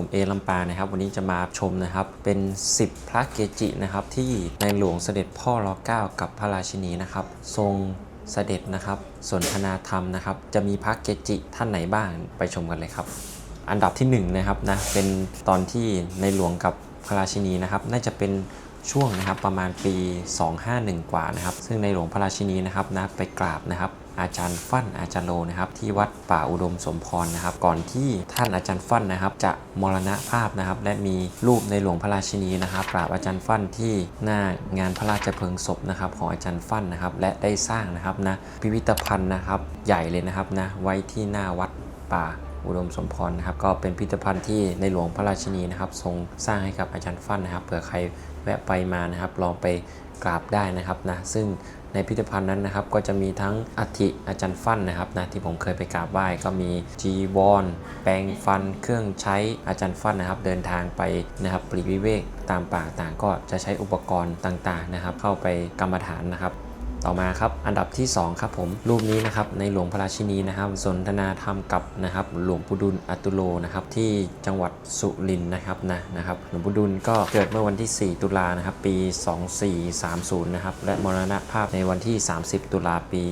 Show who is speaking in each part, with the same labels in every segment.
Speaker 1: ผมเอลำปานะครับวันนี้จะมาชมนะครับเป็น 10 พระเกจินะครับที่ในหลวงเสด็จพ่อรอเก้ากับพระราชินีนะครับทรงเสด็จนะครับสนทนาธรรมนะครับจะมีพระเกจิท่านไหนบ้างไปชมกันเลยครับ อันดับที่1นะครับนะเป็นตอนที่ในหลวงกับพระราชินีนะครับน่าจะเป็นช่วงนะครับประมาณปี 251 กว่านะครับซึ่งในหลวงพระราชินีนะครับนะไปกราบนะครับ อาจารย์ฟั่นอาจารย์โลนะครับ ที่วัดป่าอุดมสมพรนะครับ ก่อนที่ท่านอาจารย์ฟั่นนะครับ จะมรณภาพนะครับ และมีรูปในหลวงพระราชินีนะครับกราบอาจารย์ฟั่นที่หน้างานพระราชเพลิงศพนะครับของอาจารย์ฟั่นนะครับ และได้สร้างนะครับนะพิพิธภัณฑ์นะครับ ใหญ่เลยนะครับนะไว้ที่หน้าวัดป่าอุดมสมพรนะครับก็เป็นพิพิธภัณฑ์ที่ในหลวงพระราชินีนะครับ ทรงสร้างให้กับอาจารย์ฟั่นนะครับเผื่อใครแวะไปมานะครับ ลองไปกราบได้นะครับนะซึ่ง ในพิพิธภัณฑ์นั้นนะครับก็จะมีทั้งอัฐิอาจารย์ฟั่นนะครับนะที่ผมเคยไปกราบไหว้ก็มีจีวรแปรงฟัน เครื่องใช้อาจารย์ฟั่นนะครับ เดินทางไปนะครับปลีกวิเวกตามป่าต่างก็จะใช้อุปกรณ์ต่างๆนะครับ เข้าไปกรรมฐานนะครับ ต่อมาครับอันดับที่ 2 ครับผมรูปนี้นะครับในหลวงพระราชินีนะครับ สนทนาธรรมกับนะครับหลวงปู่ดุลอตุโลนะครับที่จังหวัดสุรินทร์นะครับนะนะครับหลวงปู่ดุลก็เกิดเมื่อวันที่ 4 ตุลานะครับปี 2430นะครับและมรณภาพในวันที่ 30 ตุลาปี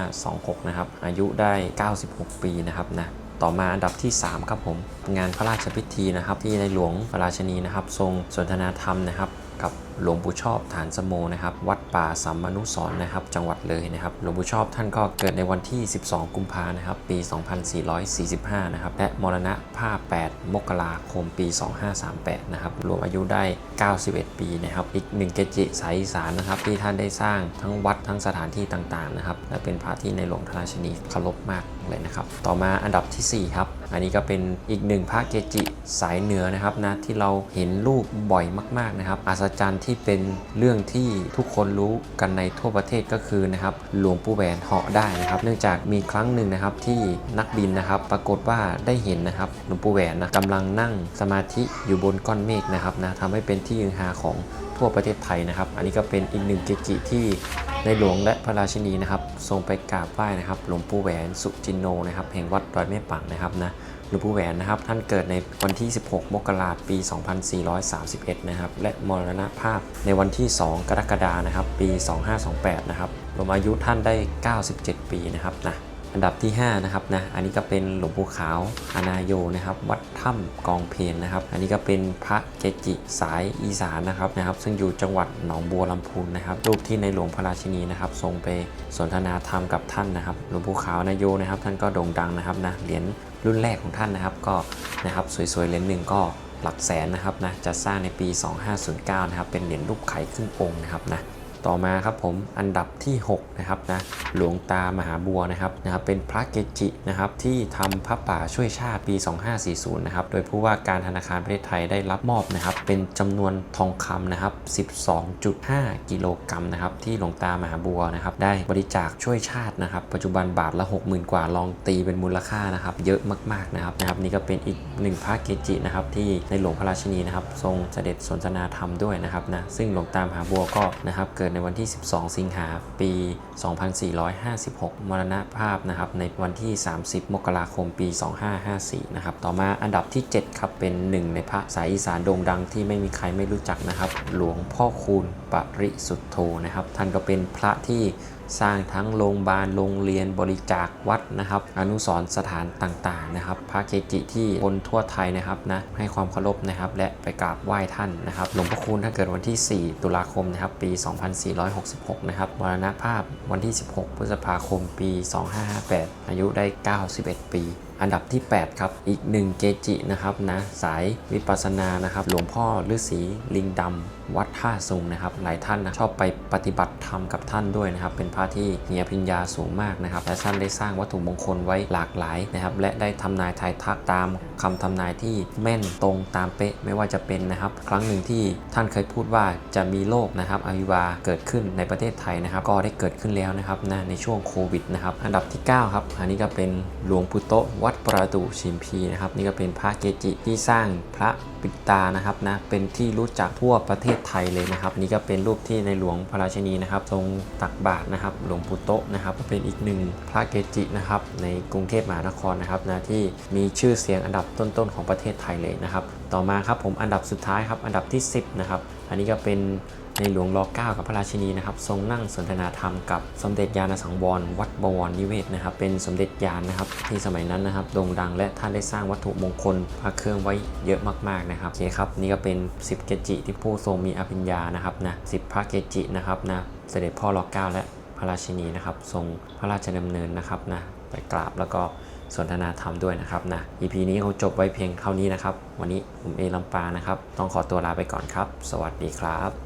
Speaker 1: 2526นะครับอายุได้ 96 ปีนะครับนะต่อมาอันดับที่ 3 ครับผมงานพระราชพิธีนะครับที่ในหลวงพระราชนีนะครับ ทรงสนทนาธรรมนะครับกับ หลวงปู่ชอบฐานสโมนะครับ วัดป่าสัมมนุสรนะครับ จังหวัดเลยนะครับ หลวงปู่ชอบท่านก็เกิดในวันที่ 12 กุมภานะครับ ปี 2445 นะครับ และมรณะภาพ 8 มกราคม ปี 2538 นะครับ รวมอายุได้ 91 ปีนะครับ อีกหนึ่งเกจิสายอีสานนะครับ ที่ท่านได้สร้างทั้งวัดทั้งสถานที่ต่างๆ นะครับ และเป็นพระที่ในหลวงพราชินีเคารพมากเลยนะครับ ต่อมาอันดับทีสี่ 4 ครับ อันนี้ก็เป็นอีกหนึ่งพระเกจิสายเหนือนะครับนะที่เราเห็นรูปบ่อยมากๆนะครับ อัศจรรย์ที่เป็นเรื่องที่ทุกคนรู้กันในทั่วประเทศก็คือนะครับหลวงปู่แหวนเหาะได้นะครับ เนื่องจากมีครั้งหนึ่งนะครับที่นักบินนะครับ ปรากฏว่าได้เห็นนะครับหลวงปู่แหวนนะกำลังนั่งสมาธิอยู่บนก้อนเมฆนะครับนะทำให้เป็นที่ยืนหาของทั่วประเทศไทยนะครับ อันนี้ก็เป็นอีกหนึ่งเกจิที่ในหลวงและพระราชินีนะครับทรงไปกราบไหว้นะครับ หลวงปู่แหวนสุจินโนนะครับแห่งวัดดอยแม่ปังนะครับนะ หลวงปู่แหวนนะครับ ท่านเกิดในวันที่ 16 มกราคมปี 2431 นะครับ และมรณภาพในวันที่ 2 กรกฎาคมนะครับ ปี 2528 นะครับรวมอายุท่านได้ 97 ปีนะครับนะ อันดับที่5นะครับนะอันนี้ก็เป็นหลวงปู่ขาวอนาโยนะครับ วัดถ้ำกองเพลนนะครับ อันนี้ก็เป็นพระเกจิสายอีสานนะครับนะครับ ซึ่งอยู่จังหวัดหนองบัวลำพูนนะครับรูปที่ในหลวงพระราชินีนะครับทรงไปสนทนาธรรมกับท่านนะครับ หลวงปู่ขาวนาโยนะครับ ท่านก็โด่งดังนะครับนะเหรียญรุ่นแรกของท่านนะครับก็นะครับสวยๆเหรียญหนึ่งก็หลักแสนนะครับนะจะสร้างในปี 2509 นะครับเป็นเหรียญรูปไข่ครึ่งองค์นะครับนะ ต่อมาครับผมอันดับที่ 6 นะครับนะหลวงตามหาบัวนะครับนะครับเป็นพระเกจินะครับที่ทำพระป่าช่วยชาติปี 2540 นะครับ โดยผู้ว่าการธนาคารประเทศไทยได้รับมอบนะครับเป็นจำนวนทองคำนะครับ 12.5 กิโลกรัมนะครับที่หลวงตามหาบัวนะครับได้บริจาคช่วยชาตินะครับ ปัจจุบันบาทละ 60,000 กว่าลองตีเป็นมูลค่านะครับเยอะมากๆนะครับนะครับนี่ก็เป็นอีกหนึ่งพระเกจินะครับที่ในหลวงพระราชินีนะครับทรงเสด็จสนทนาธรรมด้วยนะครับนะซึ่งหลวงตามหาบัวก็นะครับเกิดในวันที่ 12 สิงหาปี 2456 มรณภาพนะครับในวันที่ 30 มกราคมปี 2554 นะครับ ต่อมาอันดับที่ 7 ครับ เป็นหนึ่งในพระสายอีสานโด่งดังที่ไม่มีใครไม่รู้จักนะครับ หลวงพ่อคูณปริสุทธโธนะครับ ท่านก็เป็นพระที่ สร้างทั้งโรงพยาบาลโรงเรียนบริจาควัดนะครับ อนุสรณ์สถานต่างๆนะครับพระเกจิที่คนทั่วไทยนะครับนะให้ความเคารพนะครับ และไปกราบไหว้ท่านนะครับหลวงพ่อคูณถ้าเกิดวันที่ 4 ตุลาคมนะครับปี 2466 นะครับมรณภาพวันที่ 16 พฤษภาคมปี 2558 อายุได้ 91 ปี อันดับที่ 8 ครับ อีกหนึ่งเกจินะครับนะสายวิปัสสนานะครับ หลวงพ่อฤาษีลิงดำวัดท่าซุงนะครับ หลายท่านนะชอบไปปฏิบัติธรรมกับท่านด้วยนะครับ เป็นพระที่มีอภิญญาสูงมากนะครับและท่านได้สร้างวัตถุมงคลไว้หลากหลายนะครับ และได้ทำนายทายทักตามคำทำนายที่แม่นตรงตามเป๊ะไม่ว่าจะเป็นนะครับ ครั้งหนึ่งที่ท่านเคยพูดว่าจะมีโรคนะครับอวิวาเกิดขึ้นในประเทศไทยนะครับ ก็ได้เกิดขึ้นแล้วนะครับนะในช่วงโควิดนะครับ อันดับที่ 9 ครับ อันนี้ก็เป็นหลวงปู่โตวัดประดู่ชิมพีนะครับ นี่ก็เป็นพระเกจิที่สร้างพระปิดตานะครับนะเป็นที่รู้จักทั่วประเทศไทยเลยนะครับ นี่ก็เป็นรูปที่ในหลวงพระราชนีนะครับ ทรงตักบาตรนะครับ หลวงปู่โตนะครับก็เป็นอีกหนึ่งพระเกจินะครับในกรุงเทพมหานครนะครับนะที่มีชื่อเสียงอันดับต้นๆของประเทศไทยเลยนะครับ ต่อมาครับผมอันดับสุดท้ายครับอันดับที่ 10นะครับอันนี้ก็เป็นในหลวงร9กับพระราชินีนะครับทรงนั่งสนทนาธรรมกับสมเด็จยาณสังวรวัดบวรนิเวศนะครับ เป็นสมเด็จยานนะครับที่สมัยนั้นนะครับโด่งดังและท่านได้สร้างวัตถุมงคลพระเครื่องไว้เยอะมากๆนะครับโอเคครับนี่ก็เป็น 10 เกจิ ที่ผู้ทรงมีอภิญญานะครับนะ10พระเกจินะครับนะเสด็จพ่อร9และพระราชินีนะครับทรงพระราชดำเนินนะครับนะไปกราบแล้วก็ สนทนาธรรมด้วยนะครับนะ EP นี้คงจบไว้เพียงเท่านี้นะครับ วันนี้ผมเอลำปานะครับ ต้องขอตัวลาไปก่อนครับ สวัสดีครับ